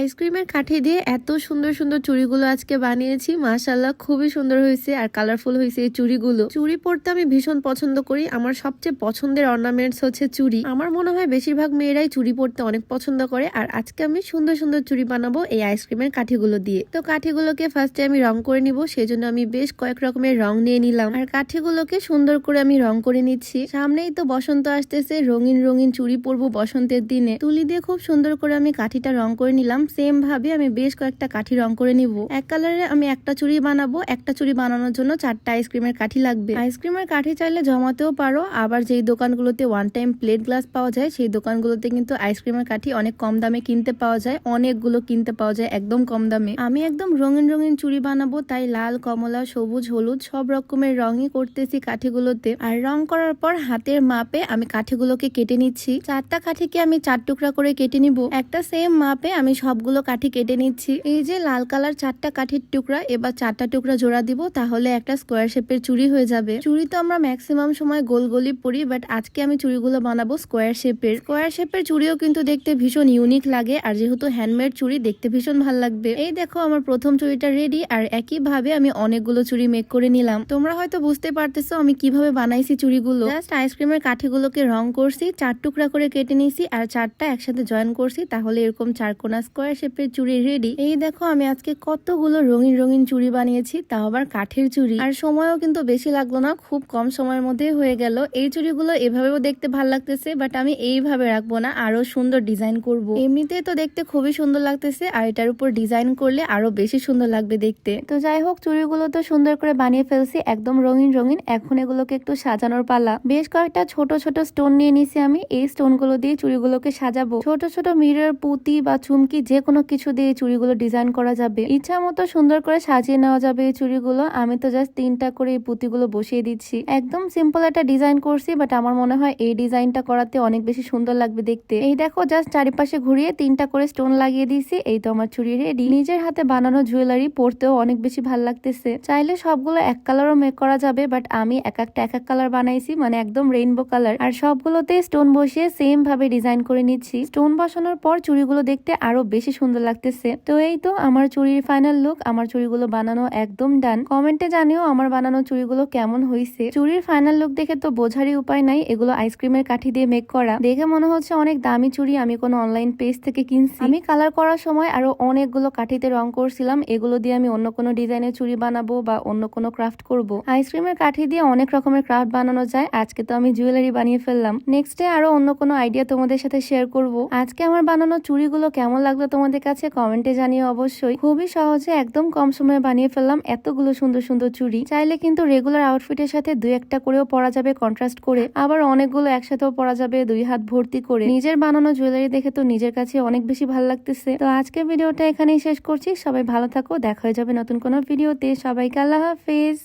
আইসক্রিমের কাঠি দিয়ে এত সুন্দর সুন্দর চুড়িগুলো আজকে বানিয়েছি মাশাল্লাহ খুবই সুন্দর হয়েছে আর কালারফুল হয়েছে এই চুড়িগুলো। চুড়ি পরতে আমি ভীষণ পছন্দ করি, আমার সবচেয়ে পছন্দের অর্নামেন্টস হচ্ছে চুড়ি। আমার মনে হয় বেশিরভাগ মেয়েরাই চুড়ি পরতে অনেক পছন্দ করে আর আজকে আমি সুন্দর সুন্দর চুড়ি বানাবো এই আইসক্রিমের কাঠিগুলো দিয়ে। তো কাঠিগুলোকে ফার্স্টে আমি রং করে নিব সেই জন্য আমি বেশ কয়েক রকমের রং নিয়ে নিলাম। আর কাঠিগুলোকে সুন্দর করে আমি রং করে নিচ্ছি। সামনেই তো বসন্ত আসতেছে, রঙিন রঙিন চুড়ি পরবো বসন্তের দিনে। তুলি দিয়ে খুব সুন্দর করে আমি কাঠিটা রং করে নিলাম। সেম ভাবে আমি বেশ কয়েকটা কাঠি রং করে নিব। এক কালারে আমি একটা চুড়ি বানাবো, একটা চুড়ি বানানোর জন্য চারটা আইসক্রিমের কাঠি লাগবে। আইসক্রিমের কাঠি চাইলে জমাতেও পারো, আবার যেই দোকানগুলোতে ওয়ান টাইম প্লেট গ্লাস পাওয়া যায়, সেই দোকানগুলোতে কিন্তু আইসক্রিমের কাঠি অনেক কম দামে কিনতে পাওয়া যায়, অনেকগুলো কিনতে পাওয়া যায় একদম কম দামে। আমি একদম রঙিন রঙিন চুড়ি বানাবো, তাই লাল, কমলা, সবুজ, হলুদ সব রকমের রঙই করতেছি কাঠিগুলোতে। আর রং করার পর হাতের মাপে আমি কাঠিগুলোকে কেটে নিচ্ছি। চারটা কাঠিকে আমি চার টুকরা করে কেটে নিব। একটা সেম মাপে আমি সবগুলো কাঠি কেটে নিচ্ছি। এই যে লাল কালার চারটা কাঠির টুকরা, এবার চারটা টুকরা জোড়া দিব, তাহলে একটা স্কোয়ার শেপের চুড়ি হয়ে যাবে। চুড়ি তো আমরা ম্যাক্সিমাম সময় গোল গোলই পরি বাট আজকে আমি চুড়িগুলো বানাবো স্কোয়ার শেপের স্কোয়ার শেপের চুড়িও কিন্তু দেখতে ভীষণ ইউনিক লাগে, আর যেহেতু হ্যান্ডমেড চুড়ি, দেখতে ভীষণ ভালো লাগবে। এই দেখো আমার প্রথম চুড়িটা রেডি আর একই ভাবে আমি অনেকগুলো চুড়ি মেক করে নিলাম। তোমরা হয়তো বুঝতে পারতেছো আমি কীভাবে বানাইছি চুড়িগুলো। জাস্ট আইসক্রিমের কাঠিগুলোকে রং করছি, চার টুকরা করে কেটে নিয়েছি আর চারটা একসাথে জয়েন করছি, তাহলে এরকম চার কোনা স্কোয়ার শেপের চুড়ি রেডি এই দেখো, আমি আজকে কতগুলো রঙিন রঙিন চুড়ি বানিয়েছি, তাও আবার কাঠের চুড়ি। আর সময়ও কিন্তু বেশি লাগল না, খুব কম সময়ের মধ্যে হয়ে গেল। এই চুড়িগুলো এভাবেও দেখতে ভালো লাগতেছে বাট আমি এইভাবে রাখব না, আরও সুন্দর ডিজাইন করব। এমনিতে তো দেখতে খুবই সুন্দর লাগতেছে, আর এটার উপর ডিজাইন করলে আরও বেশি সুন্দর লাগবে দেখতে। তো যাই হোক, চুড়িগুলো তো সুন্দর করে বানিয়ে ফেলছি, একদম রঙিন রঙিন। এখন এগুলোকে একটু সাজানোর পালা। বেশ কয়েকটা ছোট ছোট স্টোন নিয়ে নিছি আমি। এই স্টোনগুলো দিয়ে চুড়িগুলোকে সাজাবো। ছোট ছোট মিরর পুঁতি বা চুমকি যে কোনো কিছু দিয়ে চুড়িগুলো ডিজাইন করা যাবে। ইচ্ছা মতো সুন্দর করে সাজিয়ে নেওয়া যাবে এই চুড়িগুলো। আমি তো জাস্ট তিনটা করে এই পুঁতিগুলো বসিয়ে দিচ্ছি। একদম সিম্পল একটা ডিজাইন করছি বাট আমার মনে হয় এই ডিজাইনটা করাতে অনেক বেশি সুন্দর লাগবে দেখতে। এই দেখো জাস্ট চারিপাশে ঘুরিয়ে তিনটা করে স্টোন লাগিয়ে দিয়েছি। এই তো আমার চুড়ি রেডি নিজের হাতে বানানো জুয়েলারি পরতেও অনেক বেশি ভালো লাগতেছে। চাইলে সবগুলো এক কালারও মেক করা যাবে বাট আমি এক একটা, এক এক কালার বানাইছি মানে একদম রেইনবো কালার আর সবগুলোতে স্টোন বসিয়ে সেম ভাবে ডিজাইন করে নিচ্ছি। স্টোন বসানোর পর চুড়িগুলো দেখতে আরও বেশি সুন্দর লাগতেছে। তো এই তো আমার চুরির ফাইনাল লুক আমার চুড়িগুলো বানানো একদম ডান কমেন্টে জানিও আমার বানানো চুড়িগুলো কেমন হয়েছে চুরির ফাইনাল লুক দেখে তো বোঝারই উপায় নাই, এগুলো আইসক্রিমের কাঠি দিয়ে মেক করা। দেখে মনে হচ্ছে অনেক দামি চুড়ি আমি কোনো অনলাইন পেজ থেকে কিনছি। আমি কালার করার সময় আরও অনেকগুলো কাঠিতে রং করছিলাম, এগুলো দিয়ে আমি অন্য কোনো ডিজাইনের চুড়ি বানাবো বা অন্য কোনো ক্রাফট করব। আইসক্রিমের কাঠি দিয়ে অনেক রকমের ক্রাফট বানানো যায়, আজকে তো আমি জুয়েলারি বানিয়ে ফেললাম। নেক্সট ডে আরও অন্য কোনো আইডিয়া তোমাদের সাথে শেয়ার করব। আজকে আমার বানানো চুড়িগুলো কেমন লাগল তোমাদের কাছে কমেন্টে জানিয়ে অবশ্যই। খুবই সহজে একদম কম সময়ে বানিয়ে ফেললাম এতগুলো সুন্দর সুন্দর চুড়ি। চাইলে কিন্তু রেগুলার আউটফিটের সাথে দুই একটা করেও পরা যাবে কন্ট্রাস্ট করে। আবার অনেকগুলো একসাথেও পরা যাবে দুই হাত ভর্তি করে। নিজের বানানো জুয়েলারি দেখে তো নিজের কাছে অনেক বেশি ভালো লাগতেছে। তো আজকে ভিডিওটা এখানেই শেষ করছি। সবাই ভালো থাকো। দেখা হয়ে যাবে নতুন কোনো ভিডিওতে সবাইকে আল্লাহ হাফেজ।